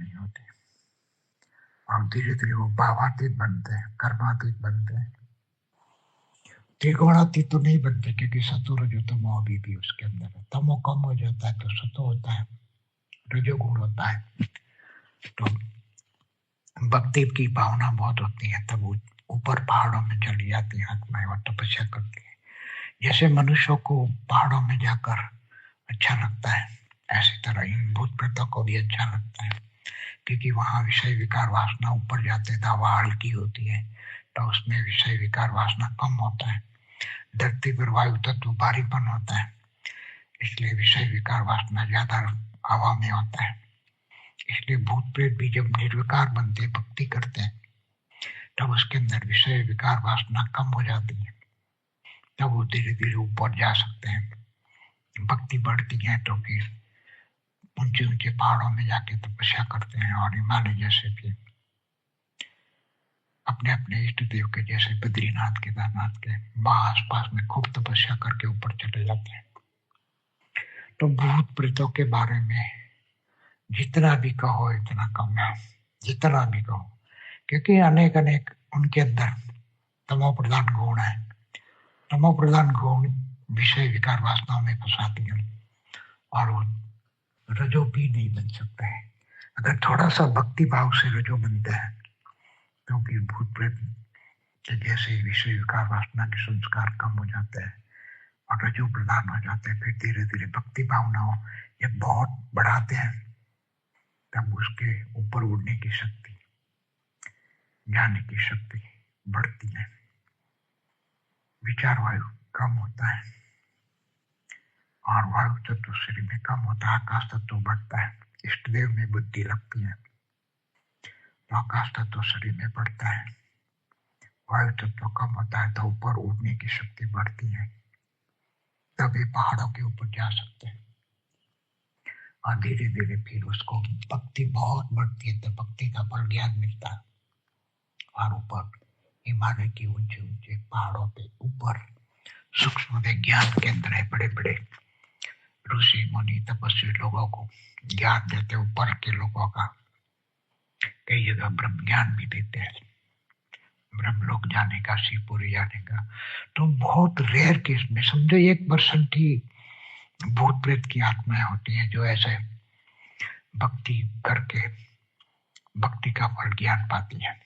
नहीं होते। और धीरे धीरे वो भावातीत बनते हैं, कर्मातीत बनते हैं। त्रिगुणातीत तो नहीं बनते क्योंकि सतो रजो तमो अभी भी उसके अंदर है। तमो कम हो जाता है तो सतो होता है रजोगुण होता है। तो भक्ति की भावना बहुत होती है, तब ऊपर पहाड़ों में चली जाती है, आत्माएँ और तपस्या करती है। जैसे मनुष्यों को पहाड़ों में जाकर अच्छा लगता है, ऐसी तरह इन भूत प्रेतों को भी अच्छा लगता है। क्योंकि वहाँ विषय विकार वासना ऊपर जाते वहाँ हल्की होती है तो उसमें विषय विकार वासना कम होता है। धरती पर वायु तत्व भारीपन होता है, इसलिए विषय विकार वासना ज़्यादा हवा में होता है। इसलिए भूत प्रेत भी जब निर्विकार बनते भक्ति करते हैं, तब उसके अंदर विषय विकार वासना कम हो जाती है। तब वो धीरे धीरे ऊपर जा सकते हैं। भक्ति बढ़ती है तो फिर ऊँचे ऊँचे पहाड़ों में जाके तपस्या करते हैं और हिमालय जैसे भी अपने अपने इष्ट देव के जैसे बद्रीनाथ केदारनाथ के वहाँ आसपास में खूब तपस्या करके ऊपर चले जाते हैं। तो भूत प्रेतों के बारे में जितना भी कहो, इतना कम है। जितना भी कहो, क्योंकि अनेक अनेक उनके अंदर तमो प्रधान गुण है। तमो प्रधान गुण विषय विकार वासनाओं में फंसाती है और वो रजो भी नहीं बन सकता है। अगर थोड़ा सा भक्ति भाव से रजो बनता है तो भूत प्रेत के जैसे विषय विकार वासना के संस्कार कम हो जाते हैं और रजो प्रदान हो जाते हैं, फिर धीरे धीरे भक्ति भावनाओं ये बहुत बढ़ाते हैं, तब उसके ऊपर उड़ने की शक्ति ज्ञान की शक्ति बढ़ती है। विचार वायु कम होता है। और वायु तत्व शरीर में कम होता है आकाश तत्व बढ़ता है। इष्ट देव में बुद्धि लगती है। तो आकाश तत्व शरीर में बढ़ता है। वायु तत्व कम होता है तो ऊपर उड़ने की शक्ति बढ़ती है। तभी पहाड़ों के ऊपर जा सकते हैं। और धीरे धीरे फिर उसको भक्ति बहुत बढ़ती है तो भक्ति का फल ज्ञान मिलता है। और ऊपर हिमालय के ऊँचे ऊँचे पहाड़ों पे ऊपर सूक्ष्म विज्ञान केंद्र है बड़े बड़े ऋषि मुनि तपस्वी लोगों को ज्ञान देते, ऊपर के लोगों का कई जगह ब्रह्म ज्ञान भी देते हैं। ब्रह्म लोग जाने का शिवपुरी जाने का। तो बहुत रेयर केस में, समझो एक परसेंट ही भूत प्रेत की आत्माएँ होती हैं जो ऐसे भक्ति करके, भक्ति का फल ज्ञान पाती है।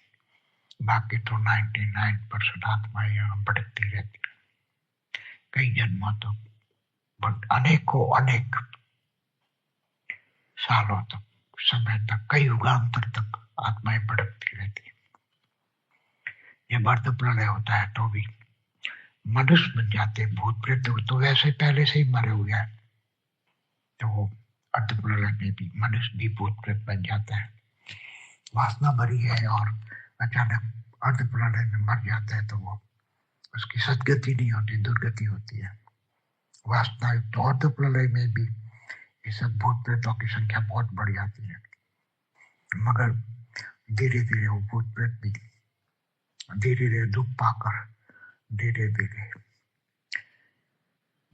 बाकी तो 99 परसेंट आत्माएँ भटकती रहती कई जन्मों तक तो अनेकों, अनेक सालों तक, समय तक, कई युगांतर तक आत्माएँ भटकती रहती है। जब अर्थ प्रलय होता है तो भी मनुष्य बन जाते हैं, भूत प्रेत तो वैसे पहले से ही मरे हुए हैं। तो वो अर्थ प्रलय में भी, मनुष्य भी भूत प्रेत बन जाता है। वासना भरी है और अचानक अर्ध प्रलय में मर जाता है तो वो उसकी सदगति नहीं होती, दुर्गति होती है। वासना युक्त अर्ध प्रलय में भी ये सब भूत प्रेतों की संख्या बहुत बढ़ जाती है। मगर धीरे धीरे वो भूत प्रेत भी धीरे धीरे दुख पाकर धीरे धीरे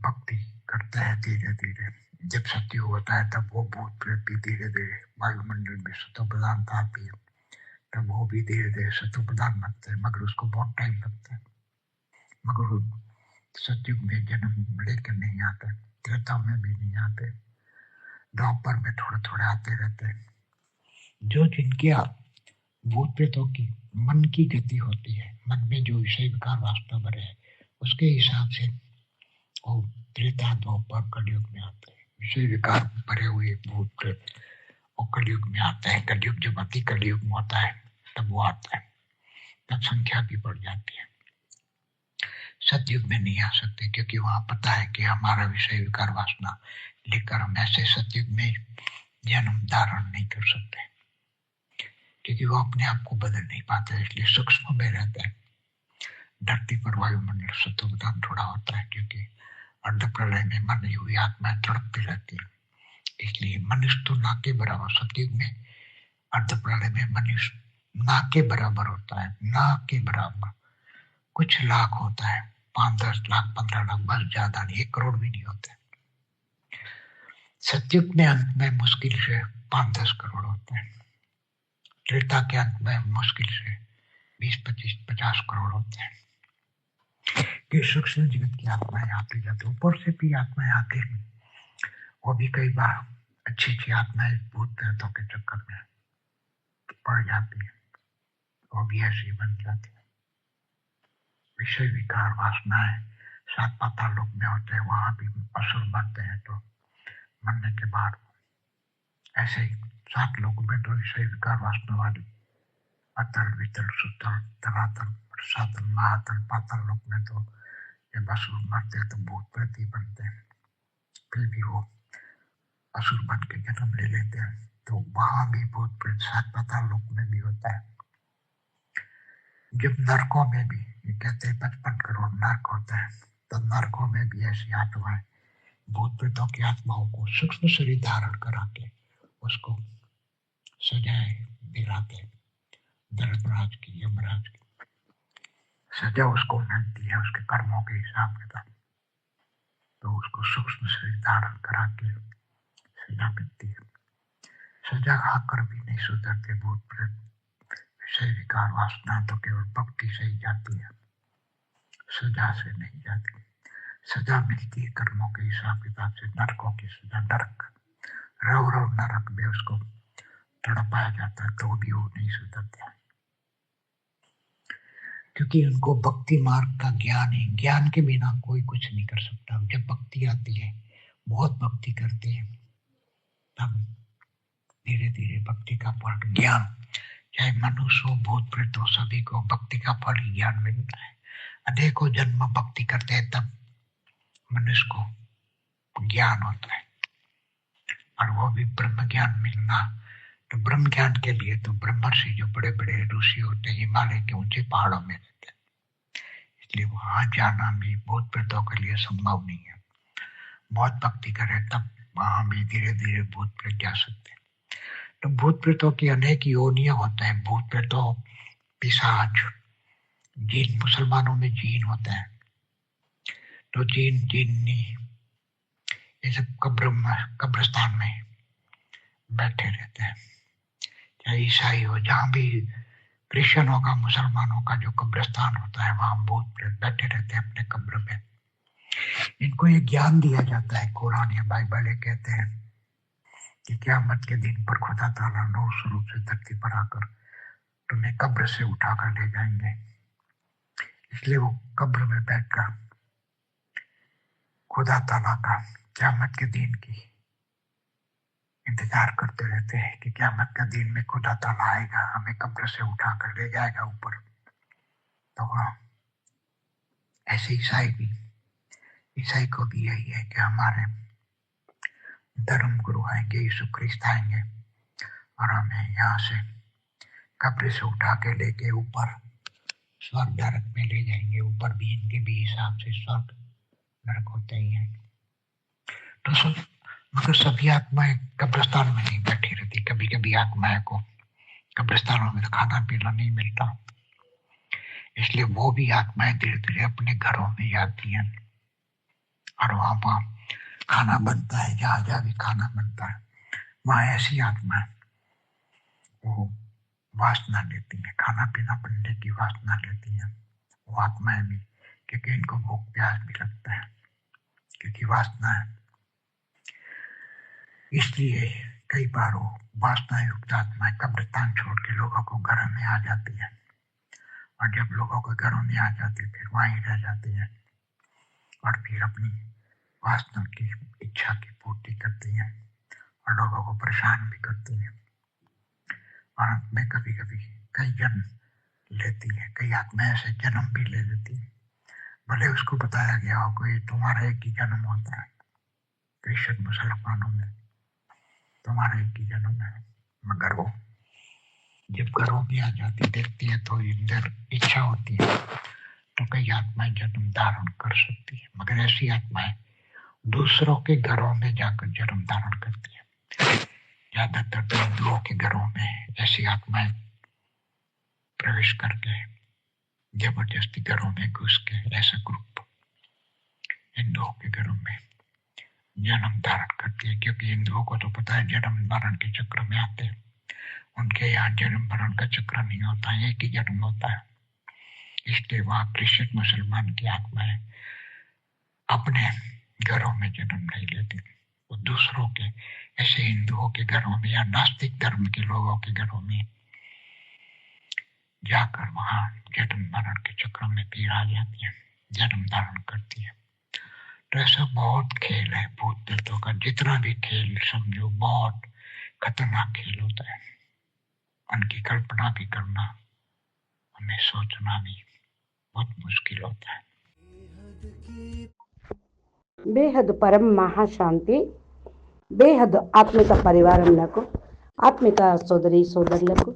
भक्ति करता है धीरे धीरे जब सत्य होता है तब वो भूत प्रेत भी धीरे धीरे वायुमंडल में सत्य प्रदान आती है तब वो भी धीरे धीरे सत्य प्रदान बनते हैं, मगर उसको बहुत टाइम लगता है। मगर सत्युग में जन्म लेकर नहीं आते त्रेता में भी नहीं आते। द्वापर में थोड़े थोड़े आते रहते हैं। जो जिनके भूत प्रेतों की मन की गति होती है, मन में जो विषय विकार वास्तव भरे है उसके हिसाब से वो त्रेता द्वापर कलयुग में आते हैं। विषय विकार भरे हुए भूत प्रेत वो कलयुग में आते हैं। कलयुग जब अति कलयुग में होता है, तब वो आता है। तब संख्या भी बढ़ जाती है। सतयुग में नहीं आ सकते, क्योंकि वहाँ पता है कि हमारा विषय विकार वासना लेकर हम ऐसे सतयुग में जन्म धारण नहीं कर सकते। क्योंकि वो अपने आप को बदल नहीं पाते, इसलिए सूक्ष्म में रहता है। धरती पर वायुमंडल सत्वदान थोड़ा होता है, क्योंकि अर्ध प्रलय में मरी हुई आत्मा तड़पती रहती है। इसलिए मनुष्य तो ना के बराबर, सतयुग में अर्ध प्रलय में मनुष्य ना के बराबर होता है, ना के बराबर। कुछ लाख होता है। पाँच दस लाख, पंद्रह लाख बस ज़्यादा नहीं, एक करोड़ भी नहीं होते। सत्युग में अंत में मुश्किल से पाँच दस करोड़ होते हैं। त्रेता के अंत में मुश्किल से बीस, पच्चीस, पचास करोड़ होते हैं। कि सूक्ष्म जगत की आत्माएँ आती जाती ऊपर से भी आत्माएँ आती हैं वो भी कई बार अच्छी अच्छी आत्माएँ भूत प्रेतों के चक्कर में पड़ जाती है। वो भी ऐसी बन जाती है। विषय विकार वासनाएँ सात पाताल लोक में होते हैं, वहाँ भी असुर बनते हैं तो मरने के बाद ऐसे ही सात लोगों में तो विषय विकार वासना वाली अतल, वितल, सुतल, तलातल सातल महातल पातल लोक में तो जब असुर मरते हैं तो भूत प्रति बनते हैं। फिर भी वो असुर बन के जन्म ले लेते हैं तो वहाँ भी भूत प्रेत सात पाताल लोक में भी होता है। जब नरकों में भी, ये कहते हैं पचपन करोड़ नरक होता है तो नरकों में भी ऐसी आत्माएँ भूत प्रेतों की आत्माओं को सूक्ष्म शरीर धारण करा के उसको सजाए दिलाते धर्मराज की, यमराज की। सजा उसको मिलती है उसके कर्मों के हिसाब किताब तो उसको सूक्ष्म शरीर धारण करा के सजा मिलती है। सजा खाकर भी नहीं सुधरते भूत प्रेत विषय विकार वासना तो केवल भक्ति से ही जाती है। सजा से नहीं जाती। सजा मिलती है कर्मों के हिसाब किताब से, नरकों की सजा, नरक। रव रव नरक में उसको तड़पाया जाता है तो भी वो नहीं सुधरते क्योंकि उनको भक्ति मार्ग का ज्ञान है। ज्ञान के बिना कोई कुछ नहीं कर सकता। जब भक्ति आती है, बहुत भक्ति करते हैं, तब धीरे धीरे भक्ति का फल ज्ञान चाहे मनुष्य हो भूत प्रेत हो सभी को भक्ति का फल ज्ञान मिलता है। अनेकों जन्म भक्ति करते हैं, तब मनुष्य को ज्ञान होता है। और वो भी ब्रह्म ज्ञान मिलना। तो ब्रह्म ज्ञान के लिए तो ब्रह्मर्षि जो बड़े बड़े ऋषि होते हैं, हिमालय के ऊँचे पहाड़ों में रहते हैं। इसलिए वहाँ जाना भी भूत प्रेतों के लिए संभव नहीं है। बहुत भक्ति करे, तब वहाँ भी धीरे धीरे भूत प्रेत जा सकते हैं। तो भूत प्रेतों की अनेक योनियाँ होते हैं। भूत प्रेतों पिशाच, जीन, मुसलमानों में जीन होते हैं। तो जीन जिन्नी ये सब कब्र कब्रस्तान में बैठे रहते हैं। चाहे ईसाई हो, जहाँ भी क्रिश्चियनों का मुसलमानों का जो कब्रस्तान होता है, वहाँ भूत प्रेत बैठे रहते हैं अपने कब्र में। इनको ये ज्ञान दिया जाता है, कुरान या बाइबल ये कहते हैं। कि क्यामत के दिन पर खुदा ताला नौ स्वरूप से धरती पर आकर तुम्हें कब्र से उठाकर ले जाएँगे। इसलिए वो कब्र में बैठकर खुदा ताला का क्यामत के दिन की इंतज़ार करते रहते हैं कि क्यामत का दिन में खुदा ताला आएगा, हमें कब्र से उठाकर ले जाएगा ऊपर। तो वह ऐसे ईसाई भी, ईसाई को भी यही है कि हमारे धर्म गुरु आएँगे, यीशु ख्रिस्त आएँगे और हमें यहाँ से कब्र से उठा के लेके ऊपर स्वर्ग नरक में ले जाएँगे। ऊपर भी, इनके भी हिसाब से स्वर्ग नरक होते ही हैं। तो सब, मगर सभी आत्माएँ कब्रिस्तान में नहीं बैठी रहती। कभी कभी आत्माएँ को कब्रिस्तानों में तो खाना पीना नहीं मिलता। इसलिए वो भी आत्माएँ धीरे धीरे अपने घरों में जाती हैं और वहाँ वहाँ खाना बनता है, जहाँ जहाँ भी खाना बनता है। वहाँ ऐसी आत्माएँ वो वासना लेती है, खाना पीना बनने की वासना लेती है। वो आत्माएँ भी, क्योंकि इनको भूख प्यास भी लगता है, क्योंकि वासना है। इसलिए कई बार वो वासना युक्त आत्माएँ कब्रिस्तान छोड़ के लोगों को घर में आ जाती है। और जब लोगों को घरों में आ जाती है, फिर वहीं रह जाती है। और फिर अपनी वासना की इच्छा की पूर्ति करती है और लोगों को परेशान भी करती है। और में कभी कभी कई जन्म लेती है, कई आत्मा ऐसे जन्म भी ले लेती है। भले उसको बताया गया हो कोई तुम्हारा एक ही जन्म होता है क्रिश्चियन मुसलमानों में तुम्हारा एक ही जन्म है, मगर वो जब घरों में आ जाती, देखती है तो अंदर इच्छा होती है तो कई आत्माएँ जन्म धारण कर सकती है। मगर ऐसी आत्माएँ दूसरों के घरों में जाकर जन्म धारण करती है। ज़्यादातर तो हिंदुओं के घरों में ऐसी आत्माएँ प्रवेश करके ज़बरदस्ती घरों में घुस के ऐसा ग्रुप हिंदुओं के घरों में जन्म धारण करती है। क्योंकि हिंदुओं को तो पता है जन्म मरण के चक्र में आते हैं। उनके यहाँ जन्म मरण का चक्र नहीं होता, एक ही जन्म होता है। इसलिए वहाँ क्रिश्चियन, मुसलमान की आत्माएँ अपने घरों में जन्म नहीं लेती। वो दूसरों के, ऐसे हिंदुओं के घरों में या नास्तिक धर्म के लोगों के घरों में जाकर वहाँ जन्म मरण के चक्र में पीर आ जाती है, जन्म धारण करती है। तो ऐसा बहुत खेल है, भूत प्रेतों का। जितना भी खेल समझो, बहुत खतरनाक खेल होता है। उनकी कल्पना भी करना, हमें सोचना भी बहुत मुश्किल होता है। బేహద్ పరం మహాశాంతి బేహద్ ఆత్మిక పరివారంలకు ఆత్మిక సోదరి సోదరులకు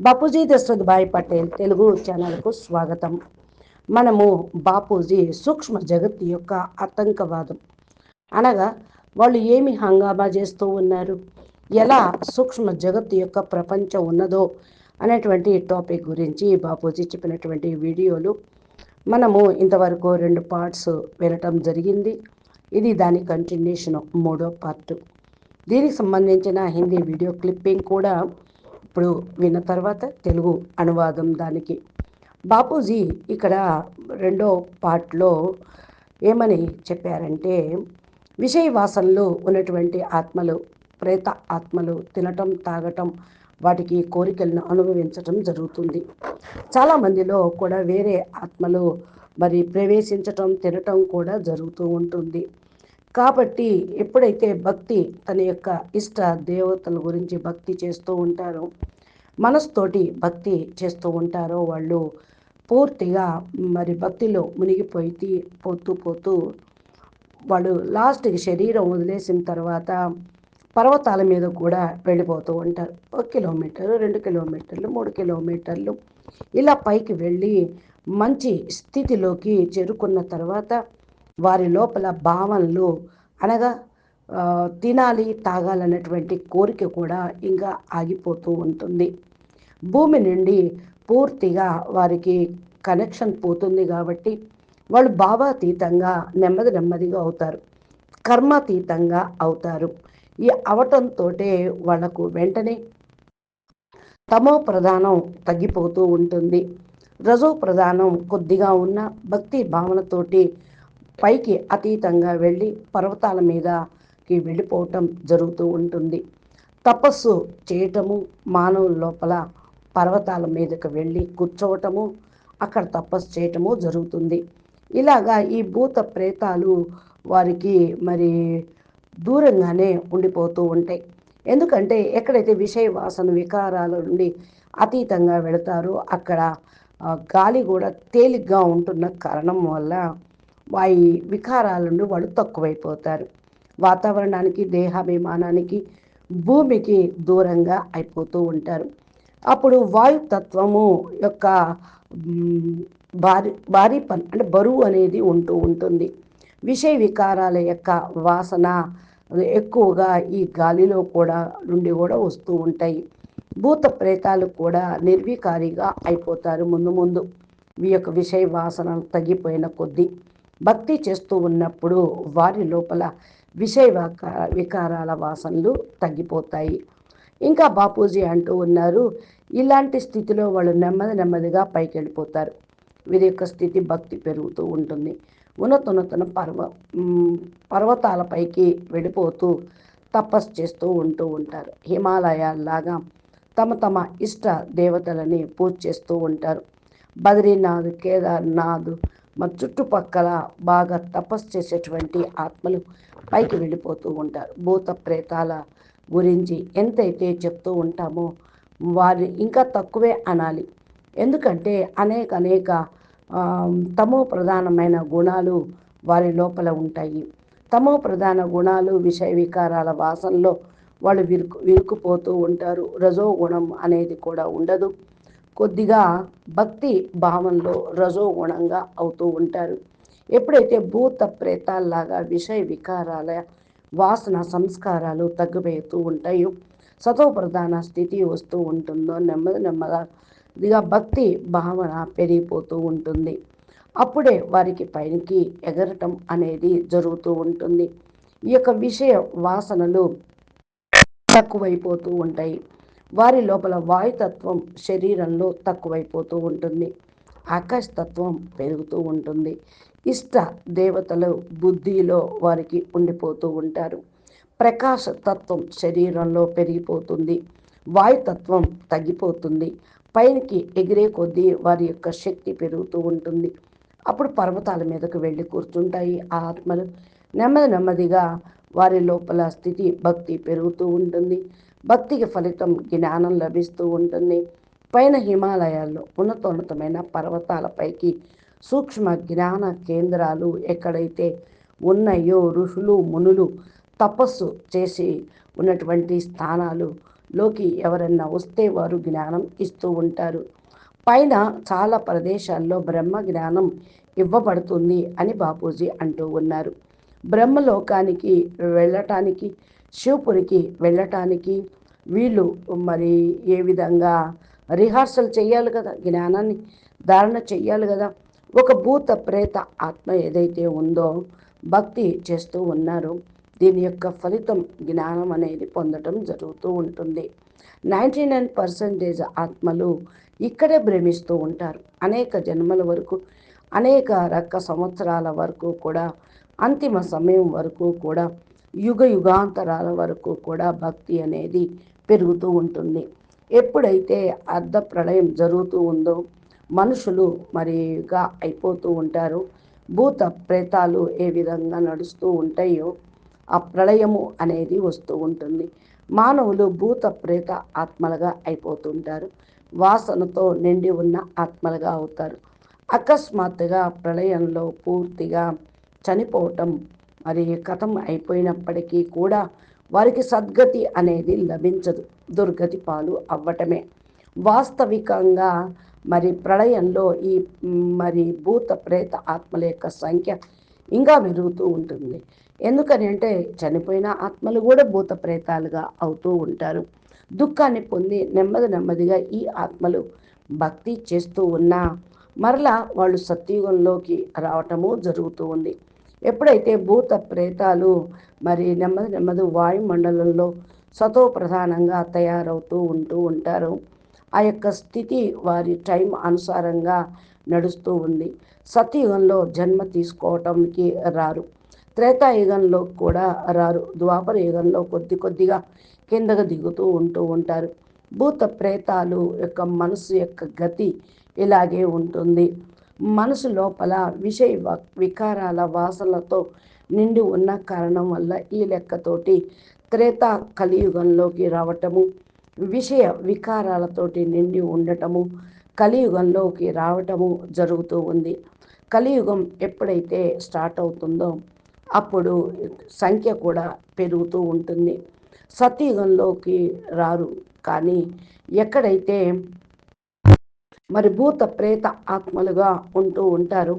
బాపూజీ దశరథ్ భాయ్ పటేల్ తెలుగు ఛానల్కు స్వాగతం. మనము బాపూజీ సూక్ష్మ జగత్ యొక్క ఆతంకవాదం. అనగా వాళ్ళు ఏమి హంగామా చేస్తూ ఉన్నారు? ఎలా సూక్ష్మ జగత్ యొక్క ప్రపంచం ఉన్నదో అనేటువంటి టాపిక్ గురించి బాపూజీ చెప్పినటువంటి వీడియోలు మనము ఇంతవరకు రెండు పార్ట్స్ వినటం జరిగింది. ఇది దాని కంటిన్యూషన్ మూడో పార్ట్ దీనికి సంబంధించిన హిందీ వీడియో క్లిప్పింగ్ కూడా ఇప్పుడు విన్న తర్వాత తెలుగు అనువాదం దానికి. బాపూజీ ఇక్కడ రెండో పార్ట్లో ఏమని చెప్పారంటే విషయ వాసనలు ఉన్నటువంటి ఆత్మలు ప్రేత ఆత్మలు తినటం తాగటం వాటికి కోరికలను అనుభవించటం జరుగుతుంది. చాలామందిలో కూడా వేరే ఆత్మలు మరి ప్రవేశించటం తినటం కూడా జరుగుతూ ఉంటుంది. కాబట్టి ఎప్పుడైతే భక్తి తన యొక్క ఇష్ట దేవతల గురించి భక్తి చేస్తూ ఉంటారో మనస్తోటి భక్తి చేస్తూ ఉంటారో వాళ్ళు పూర్తిగా మరి భక్తిలో మునిగిపోయి పోతూ పోతూ వాళ్ళు లాస్ట్కి శరీరం వదిలేసిన తర్వాత పర్వతాల మీద కూడా వెళ్ళిపోతూ ఉంటారు. ఒక కిలోమీటర్ రెండు కిలోమీటర్లు మూడు కిలోమీటర్లు ఇలా పైకి వెళ్ళి మంచి స్థితిలోకి చేరుకున్న తర్వాత వారి లోపల భావనలు అనగా తినాలి తాగాలన్నటువంటి కోరిక కూడా ఇంకా ఆగిపోతూ ఉంటుంది. భూమి నుండి పూర్తిగా వారికి కనెక్షన్ పోతుంది కాబట్టి వాళ్ళు భావాతీతంగా నెమ్మది నెమ్మదిగా అవుతారు. కర్మాతీతంగా అవుతారు. ఈ అవటంతో వాళ్ళకు వెంటనే తమో ప్రధానం తగ్గిపోతూ ఉంటుంది. రజో ప్రధానం కొద్దిగా ఉన్న భక్తి భావనతోటి పైకి అతీతంగా వెళ్ళి పర్వతాల మీదకి వెళ్ళిపోవటం జరుగుతూ ఉంటుంది. తపస్సు చేయటము మానవుల లోపల పర్వతాల మీదకు వెళ్ళి కూర్చోవటము అక్కడ తపస్సు చేయటము జరుగుతుంది. ఇలాగా ఈ భూత ప్రేతాలు వారికి మరి దూరంగానే ఉండిపోతూ ఉంటాయి. ఎందుకంటే ఎక్కడైతే విషయ వాసన వికారాల నుండి అతీతంగా వెళతారో అక్కడ గాలి కూడా తేలిగ్గా ఉంటున్న కారణం వల్ల వారి వికారాల నుండి వాళ్ళు తక్కువైపోతారు. వాతావరణానికి దేహాభిమానానికి భూమికి దూరంగా అయిపోతూ ఉంటారు. అప్పుడు వాయుతత్వము యొక్క భారీ భారీ పని అంటే బరువు అనేది ఉంటూ ఉంటుంది. విషయ వికారాల యొక్క వాసన ఎక్కువగా ఈ గాలిలో కూడా నుండి కూడా వస్తూ ఉంటాయి. భూత ప్రేతాలు కూడా నిర్వికారిగా అయిపోతారు ముందు ముందు. ఈ యొక్క విషయ వాసన తగ్గిపోయిన కొద్దీ. భక్తి చేస్తూ ఉన్నప్పుడు వారి లోపల విషయ వికారాల వాసనలు తగ్గిపోతాయి. ఇంకా బాపూజీ అంటూ ఉన్నారు ఇలాంటి స్థితిలో వాళ్ళు నెమ్మది నెమ్మదిగా పైకి వెళ్ళిపోతారు వీరి యొక్క స్థితి భక్తి పెరుగుతూ ఉంటుంది. ఉన్నతున్నతన పర్వ పర్వతాలపైకి వెళ్ళిపోతూ తపస్సు చేస్తూ ఉంటూ ఉంటారు. హిమాలయాల్లాగా తమ తమ ఇష్ట దేవతలని పూజ చేస్తూ ఉంటారు. బద్రీనాథ్ కేదార్నాథ్ మన చుట్టుపక్కల బాగా తపస్సు చేసేటువంటి ఆత్మలు పైకి వెళ్ళిపోతూ ఉంటారు. భూత ప్రేతాల గురించి ఎంతైతే చెప్తూ ఉంటామో వారి ఇంకా తక్కువే అనాలి. ఎందుకంటే అనేక అనేక తమో ప్రధానమైన గుణాలు వారి లోపల ఉంటాయి. తమో ప్రధాన గుణాలు విషయ వికారాల వాసనలో వాళ్ళు విరుకు విరుకుపోతూ ఉంటారు. రజో గుణం అనేది కూడా ఉండదు. కొద్దిగా భక్తి భావంలో రజో గుణంగా అవుతూ ఉంటారు. ఎప్పుడైతే భూత ప్రేతాల్లాగా విషయ వికారాల వాసన సంస్కారాలు తగ్గిపోతూ ఉంటాయో సతో ప్రధాన స్థితి వస్తూ ఉంటుందో నెమ్మది నెమ్మదిగా భక్తి భావన పెరిగిపోతూ ఉంటుంది. అప్పుడే వారికి పైకి ఎగరటం అనేది జరుగుతూ ఉంటుంది. ఈ యొక్క విషయ వాసనలు తక్కువైపోతూ ఉంటాయి. వారి లోపల వాయుతత్వం శరీరంలో తక్కువైపోతూ ఉంటుంది. ఆకాశతత్వం పెరుగుతూ ఉంటుంది. ఇష్ట దేవతలు బుద్ధిలో వారికి ఉండిపోతూ ఉంటారు. ప్రకాశ తత్వం శరీరంలో పెరిగిపోతుంది. వాయుతత్వం తగ్గిపోతుంది. పైకి ఎగిరే కొద్దీ వారి యొక్క శక్తి పెరుగుతూ ఉంటుంది. అప్పుడు పర్వతాల మీదకు వెళ్ళి కూర్చుంటాయి ఆ ఆత్మలు. నెమ్మది నెమ్మదిగా వారి లోపల స్థితి భక్తి పెరుగుతూ ఉంటుంది. భక్తికి ఫలితం జ్ఞానం లభిస్తూ ఉంటుంది. పైన హిమాలయాల్లో ఉన్నతోన్నతమైన పర్వతాలపైకి సూక్ష్మ జ్ఞాన కేంద్రాలు ఎక్కడైతే ఉన్నాయో ఋషులు మునులు తపస్సు చేసి ఉన్నటువంటి స్థానాలు లోకి ఎవరన్నా వస్తే వారు జ్ఞానం ఇస్తూ ఉంటారు. పైన చాలా ప్రదేశాల్లో బ్రహ్మ జ్ఞానం ఇవ్వబడుతుంది అని బాపూజీ అంటూ ఉన్నారు. బ్రహ్మలోకానికి వెళ్ళటానికి శివపురికి వెళ్ళటానికి వీళ్ళు మరి ఏ విధంగా రిహార్సల్ చేయాలి కదా? జ్ఞానాన్ని ధారణ చెయ్యాలి కదా? ఒక భూత ప్రేత ఆత్మ ఏదైతే ఉందో భక్తి చేస్తూ ఉన్నారో. దీని యొక్క ఫలితం జ్ఞానం అనేది పొందటం జరుగుతూ ఉంటుంది. నైంటీ నైన్ పర్సెంటేజ్ ఆత్మలు ఇక్కడే భ్రమిస్తూ ఉంటారు. అనేక జన్మల వరకు అనేక రక సంవత్సరాల వరకు కూడా అంతిమ సమయం వరకు కూడా యుగ యుగాంతరాల వరకు కూడా భక్తి అనేది పెరుగుతూ ఉంటుంది. ఎప్పుడైతే అర్ధ ప్రళయం జరుగుతూ ఉందో మనుషులు మరిగా అయిపోతూ ఉంటారు. భూత ప్రేతాలు ఏ విధంగా నడుస్తూ ఉంటాయో ఆ ప్రళయము అనేది వస్తూ ఉంటుంది. మానవులు భూత ప్రేత ఆత్మలుగా అయిపోతుంటారు వాసనతో నిండి ఉన్న ఆత్మలుగా అవుతారు. అకస్మాత్తుగా ప్రళయంలో పూర్తిగా చనిపోవటం మరి కథం అయిపోయినప్పటికీ కూడా వారికి సద్గతి అనేది లభించదు. దుర్గతి పాలు అవ్వటమే. వాస్తవికంగా మరి ప్రళయంలో ఈ మరి భూత ప్రేత ఆత్మల యొక్క సంఖ్య ఇంకా పెరుగుతూ ఉంటుంది. ఎందుకని అంటే చనిపోయిన ఆత్మలు కూడా భూత ప్రేతాలుగా అవుతూ ఉంటారు. దుఃఖాన్ని పొంది నెమ్మది నెమ్మదిగా ఈ ఆత్మలు భక్తి చేస్తూ ఉన్నా మరలా వాళ్ళు సత్యుగంలోకి రావటము జరుగుతూ ఉంది. ఎప్పుడైతే భూత ప్రేతాలు మరి నెమ్మది నెమ్మది వాయుమండలంలో సతో ప్రధానంగా తయారవుతూ ఉంటూ ఉంటారు ఆ యొక్క స్థితి వారి టైం అనుసారంగా నడుస్తూ ఉంది. సత్యుగంలో జన్మ తీసుకోవటానికి రారు. త్రేతాయుగంలో కూడా రారు. ద్వాపర యుగంలో కొద్ది కొద్దిగా కిందకు దిగుతూ ఉంటూ ఉంటారు. భూత ప్రేతాలు యొక్క మనసు యొక్క గతి ఇలాగే ఉంటుంది. మనసు లోపల విషయ వ- వికారాల వాసనలతో నిండి ఉన్న కారణం వల్ల ఈ లెక్కతోటి త్రేతా కలియుగంలోకి రావటము విషయ వికారాలతోటి నిండి ఉండటము కలియుగంలోకి రావటము జరుగుతూ ఉంది. కలియుగం ఎప్పుడైతే స్టార్ట్ అవుతుందో అప్పుడు సంఖ్య కూడా పెరుగుతూ ఉంటుంది. సత్యుగంలోకి రారు. కానీ ఎక్కడైతే మరి భూత ప్రేత ఆత్మలుగా ఉంటూ ఉంటారు.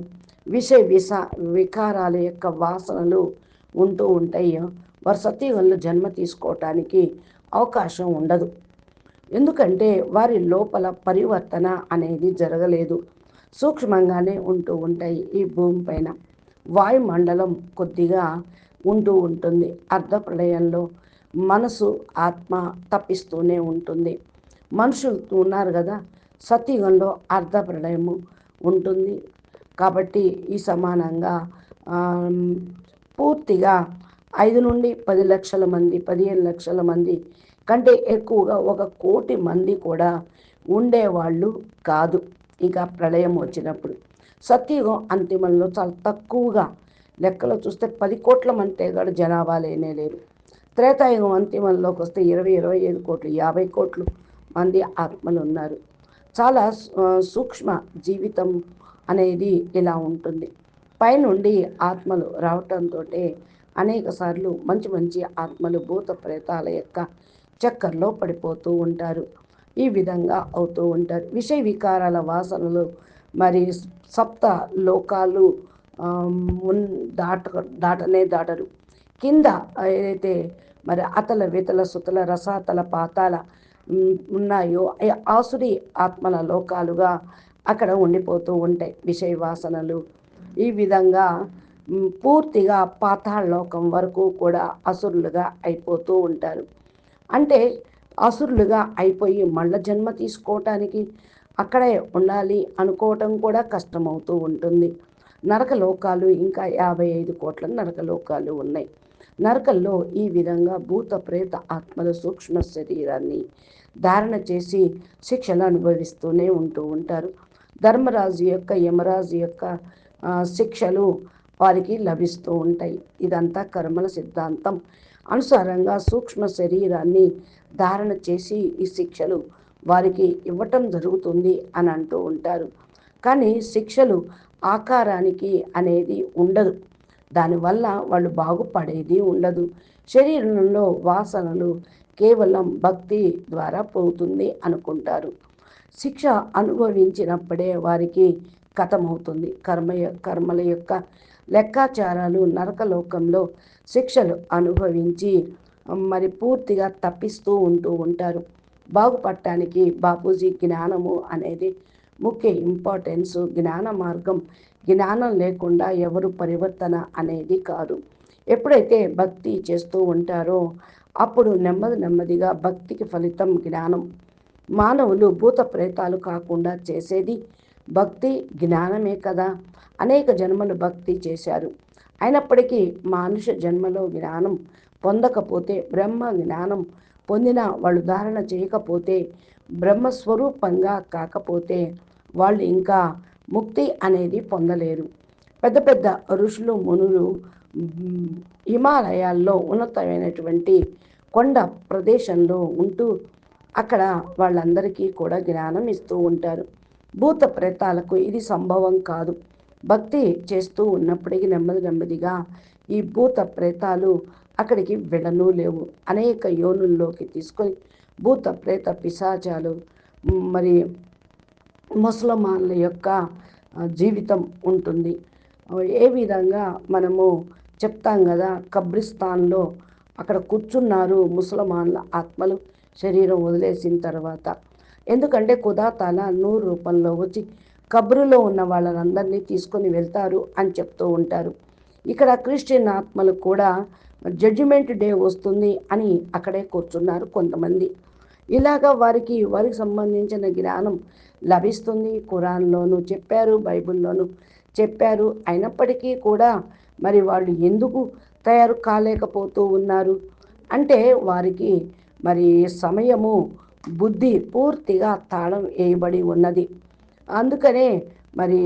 విషయ విష వికారాల యొక్క వాసనలు ఉంటూ ఉంటాయి. వారు సతీగంలో జన్మ తీసుకోవటానికి అవకాశం ఉండదు. ఎందుకంటే వారి లోపల పరివర్తన అనేది జరగలేదు. సూక్ష్మంగానే ఉంటూ ఉంటాయి ఈ భూమి పైన. వాయుమండలం కొద్దిగా ఉంటూ ఉంటుంది. అర్ధ ప్రళయంలో మనసు ఆత్మ తప్పిస్తూనే ఉంటుంది. మనుషులు ఉన్నారు కదా సత్యుగంలో అర్ధ ప్రళయము ఉంటుంది. కాబట్టి ఈ సమానంగా పూర్తిగా ఐదు నుండి పది లక్షల మంది పదిహేను లక్షల మంది కంటే ఎక్కువగా ఒక కోటి మంది కూడా ఉండేవాళ్ళు కాదు ఇక ప్రళయం వచ్చినప్పుడు. సత్యుగం అంతిమంలో చాలా తక్కువగా లెక్కలో చూస్తే పది కోట్ల మంది కూడా జనాభా లేనే లేరు త్రేతాయుగం అంతిమంలోకి వస్తే ఇరవై ఇరవై ఐదు కోట్లు యాభై కోట్లు మంది ఆత్మలు ఉన్నారు చాలా సూక్ష్మ జీవితం అనేది ఇలా ఉంటుంది. పైనుండి ఆత్మలు రావటంతో అనేక సార్లు మంచి మంచి ఆత్మలు భూత ప్రేతాల యొక్క చక్కర్లో పడిపోతూ ఉంటారు. ఈ విధంగా అవుతూ ఉంటారు. విషయ వికారాల వాసనలు మరి సప్త లోకాలు ఉన్ దాట దాటనే దాటరు. కింద ఏదైతే మరి అతల వితల సుతల రసాతల పాతాల ఉన్నాయో ఆసురి ఆత్మల లోకాలుగా అక్కడ ఉండిపోతూ ఉంటాయి విషయ వాసనలు ఈ విధంగా పూర్తిగా పాతాళ లోకం వరకు కూడా అసురులుగా అయిపోతూ ఉంటారు. అంటే అసురులుగా అయిపోయి మళ్ళ జన్మ తీసుకోవటానికి అక్కడే ఉండాలి అనుకోవటం కూడా కష్టమవుతూ ఉంటుంది. నరక లోకాలు ఇంకా యాభై ఐదు కోట్ల నరక లోకాలు ఉన్నాయి. నరకల్లో ఈ విధంగా భూత ప్రేత ఆత్మల సూక్ష్మ శరీరాన్ని ధారణ చేసి శిక్షలు అనుభవిస్తూనే ఉంటూ ఉంటారు. ధర్మరాజు యొక్క యమరాజు యొక్క శిక్షలు వారికి లభిస్తూ ఉంటాయి. ఇదంతా కర్మల సిద్ధాంతం. అనుసారంగా సూక్ష్మ శరీరాన్ని ధారణ చేసి ఈ శిక్షలు వారికి ఇవ్వటం జరుగుతుంది అని అంటూ ఉంటారు. కానీ శిక్షలు ఆకారానికి అనేది ఉండదు. దానివల్ల వాళ్ళు బాగుపడేది ఉండదు. శరీరంలో వాసనలు కేవలం భక్తి ద్వారా పోతుంది అనుకుంటారు. శిక్ష అనుభవించినప్పుడే వారికి కథమవుతుంది. కర్మ కర్మల యొక్క లెక్కాచారాలు నరకలోకంలో శిక్షలు అనుభవించి మరి పూర్తిగా తప్పిస్తూ ఉంటూ ఉంటారు. బాగుపడటానికి బాపూజీ జ్ఞానము అనేది ముఖ్య ఇంపార్టెన్స్ జ్ఞాన మార్గం జ్ఞానం లేకుండా ఎవరు పరివర్తన అనేది కాదు. ఎప్పుడైతే భక్తి చేస్తూ ఉంటారో అప్పుడు నెమ్మది నెమ్మదిగా భక్తికి ఫలితం జ్ఞానం. మానవులు భూత ప్రేతాలు కాకుండా చేసేది భక్తి జ్ఞానమే కదా. అనేక జన్మలు భక్తి చేశారు. అయినప్పటికీ మానుష జన్మలో జ్ఞానం పొందకపోతే బ్రహ్మ జ్ఞానం పొందిన వాళ్ళు ధారణ చేయకపోతే బ్రహ్మస్వరూపంగా కాకపోతే వాళ్ళు ఇంకా ముక్తి అనేది పొందలేరు. పెద్ద పెద్ద ఋషులు మునులు హిమాలయాల్లో ఉన్నతమైనటువంటి కొండ ప్రదేశంలో ఉంటూ అక్కడ వాళ్ళందరికీ కూడా జ్ఞానం ఇస్తూ ఉంటారు. భూత ప్రేతాలకు ఇది సంభవం కాదు. భక్తి చేస్తూ ఉన్నప్పటికీ నెమ్మది నెమ్మదిగా ఈ భూత ప్రేతాలు అక్కడికి వెళ్ళను లేవు. అనేక యోనుల్లోకి తీసుకొని భూత ప్రేత పిశాచాలు మరి ముసలమాన్ల యొక్క జీవితం ఉంటుంది. ఏ విధంగా మనము చెప్తాం కదా కబ్రిస్తాన్లో అక్కడ కూర్చున్నారు ముసలమాన్ల ఆత్మలు శరీరం వదిలేసిన తర్వాత. ఎందుకంటే కుదాతాల నూరు రూపంలో వచ్చి కబ్రులో ఉన్న వాళ్ళందరినీ తీసుకొని వెళ్తారు అని చెప్తూ ఉంటారు. ఇక్కడ క్రిస్టియన్ ఆత్మలు కూడా జడ్జిమెంట్ డే వస్తుంది అని అక్కడే కూర్చున్నారు కొంతమంది. ఇలాగా వారికి వారికి సంబంధించిన జ్ఞానం లభిస్తుంది. ఖురాన్లోను చెప్పారు బైబిల్లోను చెప్పారు. అయినప్పటికీ కూడా మరి వాళ్ళు ఎందుకు తయారు కాలేకపోతూ ఉన్నారు? అంటే వారికి మరి సమయము బుద్ధి పూర్తిగా తాళం వేయబడి ఉన్నది. అందుకనే మరి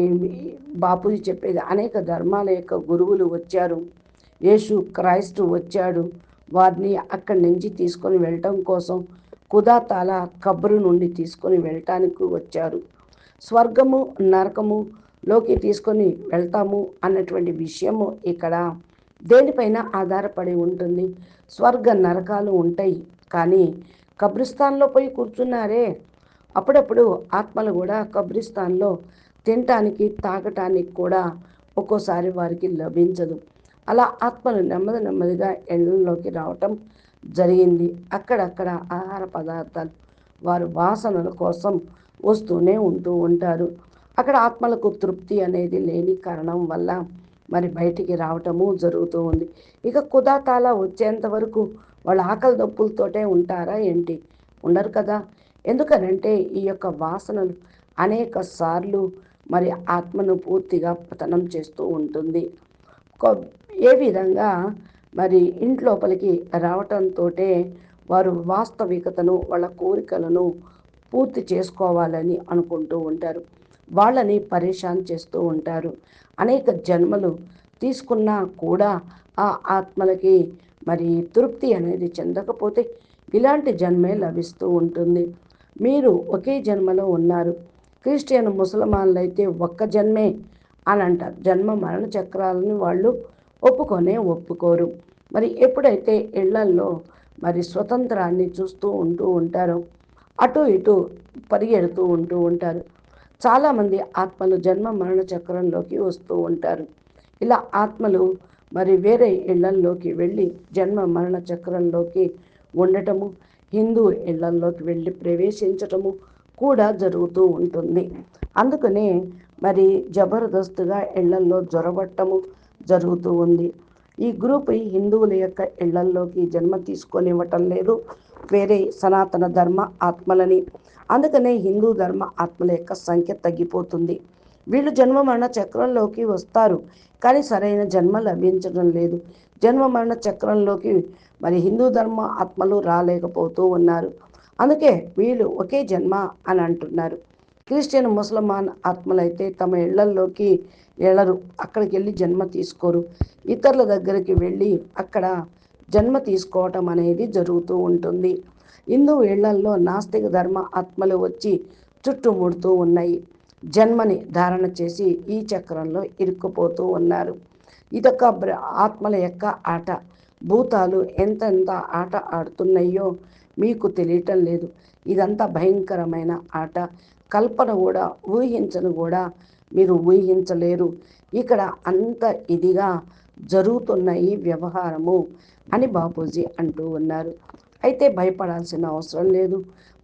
బాపూజీ చెప్పేది అనేక ధర్మాల యొక్క గురువులు వచ్చారు. యేసు క్రైస్తు వచ్చాడు. వారిని అక్కడి నుంచి తీసుకొని వెళ్ళటం కోసం కుదాతాల కబ్రు నుండి తీసుకొని వెళ్ళటానికి వచ్చారు. స్వర్గము నరకము లోకి తీసుకొని వెళ్తాము అన్నటువంటి విషయము ఇక్కడ దేనిపైన ఆధారపడి ఉంటుంది? స్వర్గ నరకాలు ఉంటాయి కానీ కబ్రిస్తాన్లో పోయి కూర్చున్నారే? అప్పుడప్పుడు ఆత్మలు కూడా కబ్రిస్తాన్లో తినటానికి తాగటానికి కూడా ఒక్కోసారి వారికి లభించదు. అలా ఆత్మలు నెమ్మది నెమ్మదిగా ఎండల్లోకి రావటం జరిగింది. అక్కడక్కడ ఆహార పదార్థాలు వారు వాసనల కోసం వస్తూనే ఉంటూ ఉంటారు. అక్కడ ఆత్మలకు తృప్తి అనేది లేని కారణం వల్ల మరి బయటికి రావటము జరుగుతూ ఉంది. ఇక కుదాతాల వచ్చేంత వరకు వాళ్ళ ఆకలి దప్పులతోటే ఉంటారా ఏంటి? ఉండరు కదా. ఎందుకనంటే ఈ యొక్క వాసనలు అనేక సార్లు మరి ఆత్మను పూర్తిగా పతనం చేస్తూ ఉంటుంది. ఏ విధంగా మరి ఇంట్లోపలికి రావటంతో వారు వాస్తవికతను వాళ్ళ కోరికలను పూర్తి చేసుకోవాలని అనుకుంటూ ఉంటారు. వాళ్ళని పరేషాన్ చేస్తూ ఉంటారు. అనేక జన్మలు తీసుకున్నా కూడా ఆ ఆత్మలకి మరి తృప్తి అనేది చెందకపోతే ఇలాంటి జన్మే లభిస్తూ ఉంటుంది. మీరు ఒకే జన్మలో ఉన్నారు. క్రిస్టియన్ ముసల్మాన్లు అయితే ఒక్క జన్మే అని అంటారు. జన్మ మరణ చక్రాలని వాళ్ళు ఒప్పుకొనే ఒప్పుకోరు. మరి ఎప్పుడైతే ఇళ్ళల్లో మరి స్వతంత్రాన్ని చూస్తూ ఉంటూ ఉంటారో అటు ఇటు పరిగెడుతూ ఉంటూ ఉంటారు. చాలామంది ఆత్మలు జన్మ మరణ చక్రంలోకి వస్తూ ఉంటారు. ఇలా ఆత్మలు మరి వేరే ఇళ్ళల్లోకి వెళ్ళి జన్మ మరణ చక్రంలోకి ఉండటము హిందూ ఇళ్ళల్లోకి వెళ్ళి ప్రవేశించటము కూడా జరుగుతూ ఉంటుంది. అందుకనే మరి జబర్దస్తుగా ఇళ్ళల్లో జ్వరబట్టము జరుగుతూ ఉంది. ఈ గ్రూప్ హిందువుల యొక్క ఇళ్ళల్లోకి జన్మ తీసుకొనివ్వటం లేదు. వేరే సనాతన ధర్మ ఆత్మలని. అందుకనే హిందూ ధర్మ ఆత్మల యొక్క సంఖ్య తగ్గిపోతుంది. వీళ్ళు జన్మ మరణ చక్రంలోకి వస్తారు. కానీ సరైన జన్మ లభించడం లేదు. జన్మ మరణ చక్రంలోకి మరి హిందూ ధర్మ ఆత్మలు రాలేకపోతూ ఉన్నారు. అందుకే వీళ్ళు ఒకే జన్మ అని అంటున్నారు. క్రిస్టియన్ ముసల్మాన్ ఆత్మలైతే తమ ఇళ్ళల్లోకి వెళ్ళరు అక్కడికి వెళ్ళి జన్మ తీసుకోరు. ఇతరుల దగ్గరికి వెళ్ళి అక్కడ జన్మ తీసుకోవటం అనేది జరుగుతూ ఉంటుంది. హిందూ ఇళ్ళల్లో నాస్తిక ధర్మ ఆత్మలు వచ్చి చుట్టుముడుతూ ఉన్నాయి. జన్మని ధారణ చేసి ఈ చక్రంలో ఇరుక్కుపోతూ ఉన్నారు. ఇదొక ఆత్మల యొక్క ఆట. భూతాలు ఎంతెంత ఆట ఆడుతున్నాయో మీకు తెలియటం లేదు. ఇదంతా భయంకరమైన ఆట. కల్పన కూడా ఊహించను కూడా మీరు ఊహించలేరు. ఇక్కడ అంత ఇదిగా జరుగుతున్న ఈ వ్యవహారము అని బాపూజీ అంటూ ఉన్నారు. అయితే భయపడాల్సిన అవసరం లేదు.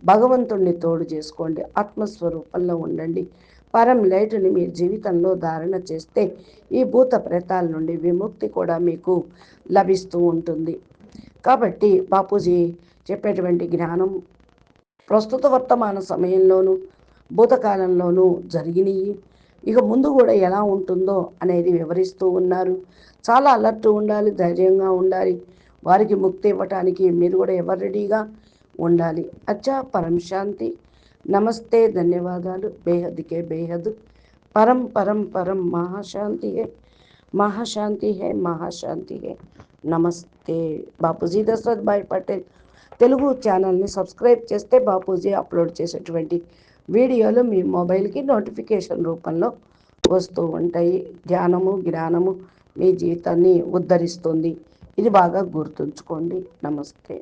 భగవంతుణ్ణి తోడు చేసుకోండి. ఆత్మస్వరూపంలో ఉండండి. పరం లైట్ని మీ జీవితంలో ధారణ చేస్తే ఈ భూత ప్రేతాల నుండి విముక్తి కూడా మీకు లభిస్తూ ఉంటుంది. కాబట్టి బాపూజీ చెప్పేటువంటి జ్ఞానం ప్రస్తుత వర్తమాన సమయంలోనూ భూతకాలంలోనూ జరిగినాయి. ఇక ముందు కూడా ఎలా ఉంటుందో అనేది వివరిస్తూ ఉన్నారు. చాలా అలర్ట్ ఉండాలి ధైర్యంగా ఉండాలి. వారికి ముక్తి ఇవ్వటానికి మీరు కూడా ఎవరు రెడీగా ఉండాలి? అచ్చా పరం శాంతి. నమస్తే ధన్యవాదాలు. బేహద్కే బేహద్ పరం పరం పరం మహాశాంతి హే. మహాశాంతి హే మహాశాంతి హే. నమస్తే. బాపూజీ దశరథ్ భాయ్ పటేల్. తెలుగు ఛానల్ని సబ్స్క్రైబ్ చేస్తే బాపూజీ అప్లోడ్ చేసేటువంటి వీడియోలు మీ మొబైల్కి నోటిఫికేషన్ రూపంలో వస్తూ ఉంటాయి. ధ్యానము జ్ఞానము మీ జీవితాన్ని ఉద్ధరిస్తుంది. ఇది బాగా గుర్తుంచుకోండి. నమస్తే.